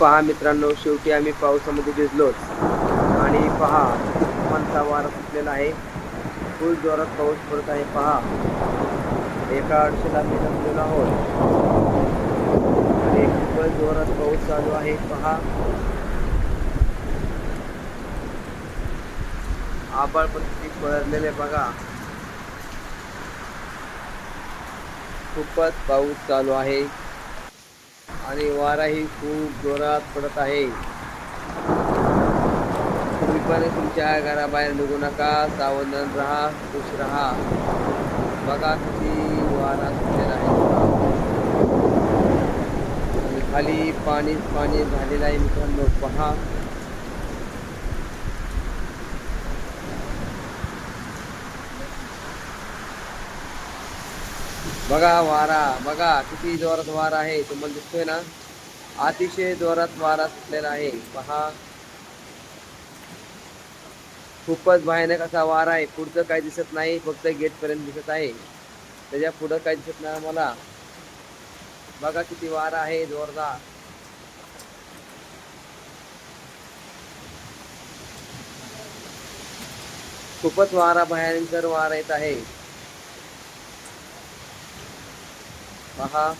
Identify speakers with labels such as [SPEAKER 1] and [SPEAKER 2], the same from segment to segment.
[SPEAKER 1] पहा मित्रांनो शेवटी आम्ही पावसामध्ये भिजलोच आणि पहा तुफानचा वारा सुटलेला आहे. फुल जोरात पाऊस पडत आहे पहा. एका अडचणीला आम्ही जमलेलो आहोत. आणि खूपच जोरात पाऊस चालू आहे पहा. आबाळ पण किती पडलेले बघा. खूपच पाऊस चालू आहे. आणि वाराही खूप जोरात पडत आहे. तुम्ही पण तुमच्या घराबाहेर निघू नका सावधान राहा खुश राहा. बघा किती वारा सुटलेला आहे. आणि खाली पाणी पाणी झालेलं आहे मित्रांनो पहा. बघा वारा बघा किती जोरात वारा आहे. तुम्हाला दिसतोय ना? अतिशय जोरात वारा सुटलेला आहे. पहा. खूपच भयानक असा वारा आहे. पुढचं काही दिसत नाही फक्त गेट पर्यंत दिसत आहे. त्याच्या पुढं काही दिसत नाही मला बघा किती वारा आहे जोरदार. खूपच वारा भयंकर वारा येत आहे. पहा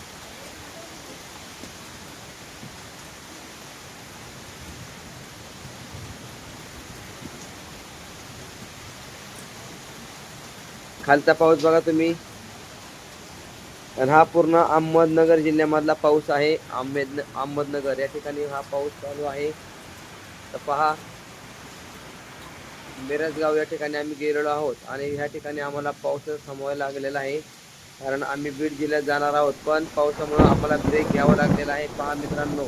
[SPEAKER 1] खालचा पाऊस बघा तुम्ही. तर हा पूर्ण अहमदनगर जिल्ह्यामधला पाऊस आहे. अहमेद अहमदनगर या ठिकाणी हा पाऊस चालू आहे. तर पहा. मिरजगाव या ठिकाणी आम्ही गेलेलो आहोत आणि ह्या ठिकाणी आम्हाला पाऊस थांबवायला लागलेला आहे. कारण आम्ही बीड जिल्ह्यात जाणार आहोत. पण पावसामुळे आम्हाला ब्रेक घ्यावा लागलेला आहे. पहा मित्रांनो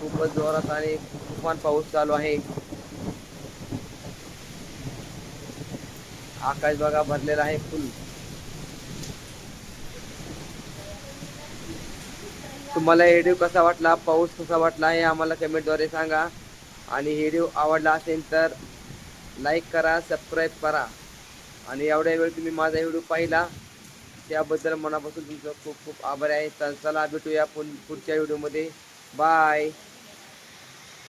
[SPEAKER 1] खूपच जोरात आणि तुफान पाऊस चालू आहे. आकाश बघा भरलेला आहे फुल तुम्हाला हे व्हिडिओ कसा वाटला? पाऊस कसा वाटला हे आम्हाला कमेंटद्वारे सांगा. आणि हे व्हिडिओ आवडला असेल तर लाईक करा सबस्क्राईब करा. आणि एवढ्या वेळ तुम्ही माझा व्हिडिओ पाहिला त्याबद्दल मनापासून तुमचं खूप खूप आभार आहे. तर चला भेटूया पुढच्या व्हिडिओमध्ये बाय